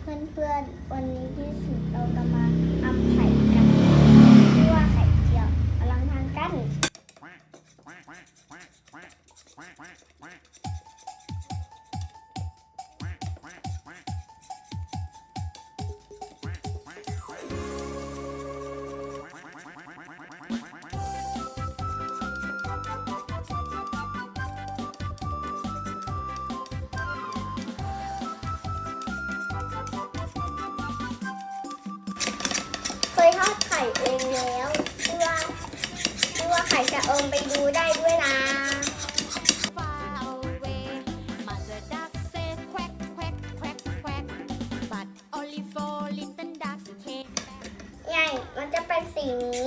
เพื่อนๆ วันนี้ที่สุดเราจะมาทำาไข่จะเอิมไปดูได้ด้วยนะ far away. Mother duck said quack, quack, quack, quack. But only four little ducks came ใหญ่ มันจะเป็นสีนี้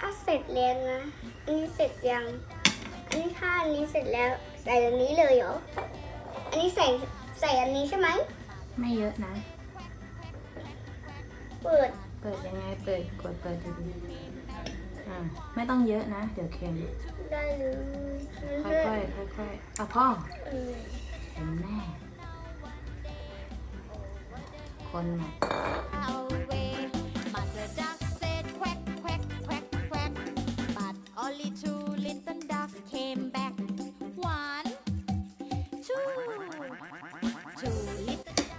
ถ้าเสร็จแล้วนะ อันนี้เสร็จยัง อันนี้ถ้าอันนี้เสร็จแล้ว ใส่อันนี้เลยเหรอ อันนี้ใส่ใส่อันนี้ใช่ไหม ไม่เยอะนะ เปิด เปิดยังไงเปิดกดเปิดดูอ่าไม่ต้องเยอะนะ เดี๋ยวเค็มได้เลยค่อยค่อยค่อยค่อยอะพ่อเป็นแน่คนหมด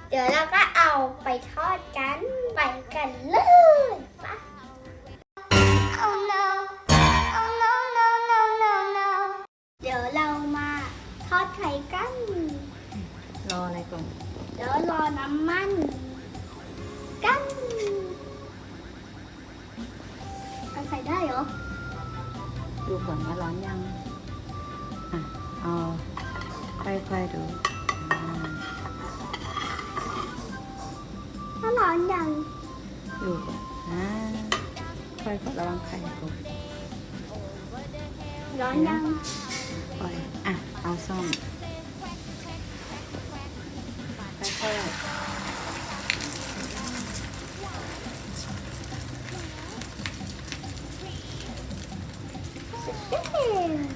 เดี๋ยวเราก็เอาไปทอด รออะไรก่อน เดี๋ยวรอน้ำมันกันเอาใส่ได้เหรอ ดูก่อนว่าร้อนยัง อะ เอาค่อยๆดูอ่าถ้าร้อนยังดูก่อนอ่าค่อยกดระวังไข่ก่อนร้อนยังปล่อยอะ เอาซ่อม ค่อยๆ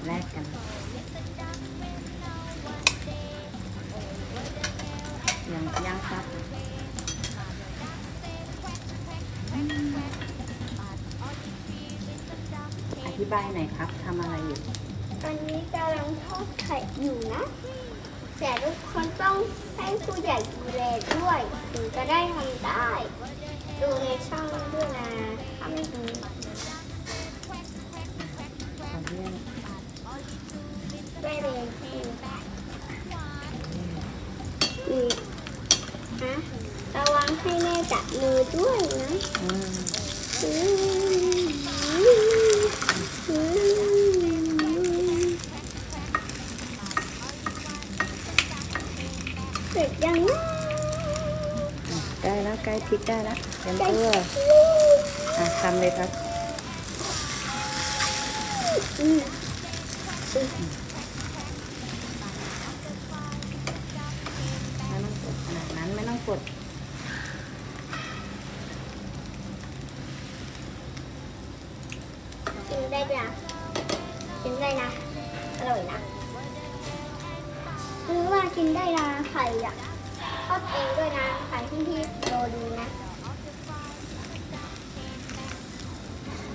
แลกกันยังยังครับอธิบายหน่อยครับทำอะไรอยู่ ตอนนี้กำลังทอดไข่อยู่นะ แต่ทุกคนต้องให้ผู้ใหญ่ดูแลด้วย ถึงจะได้ทำได้ ดูในช่องด้วยนะถ้าไม่ดูขอเรื่องไม่เลยอืมฮะระวังให้แม่จับมือด้วยนะอืม อืมอืมเส ร็จยังนะได้แล้วใกล้พริกได้แล้วเตรียมได้ตัวแล้วอะทำเลยครับอืมไม่ต้องกดขนาดนั้นไม่ต้องกดกินได้จ้ะกินได้นะ อร่อยนะหรือว่า กินได้นะไข่อะทอดเองด้วยนะไข่ที่พี่โรดีนะ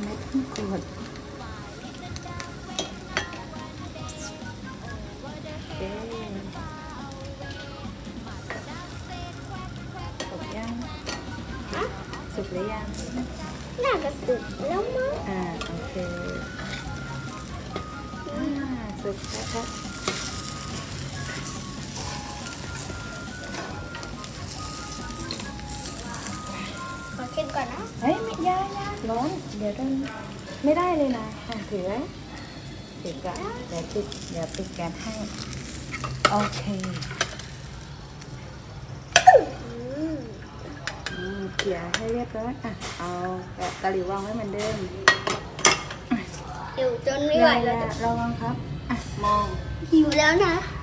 ไม่ต้องกดโอเคสุกยังฮะสุกหรือยัง น่าจะสุกแล้วมั้ง อ่า โอเค อ่า สุกแล้วครับ อชิมก่อนนะเฮ้ยไม่ยายาร้อนเดี๋ยวต้องไม่ได้เลยนะอะถือไว้ถือก่อนเดี๋ยวปิดเดี๋ยวปิดแก๊สให้โอเคอืมอืมเขี่ยให้เรียบร้อยอะเอาตะหลิววางไว้เหมือนเดิมหิวจนไม่ไหวแล้วอย่าจะระวังครับอะมองหิวแล้วนะอ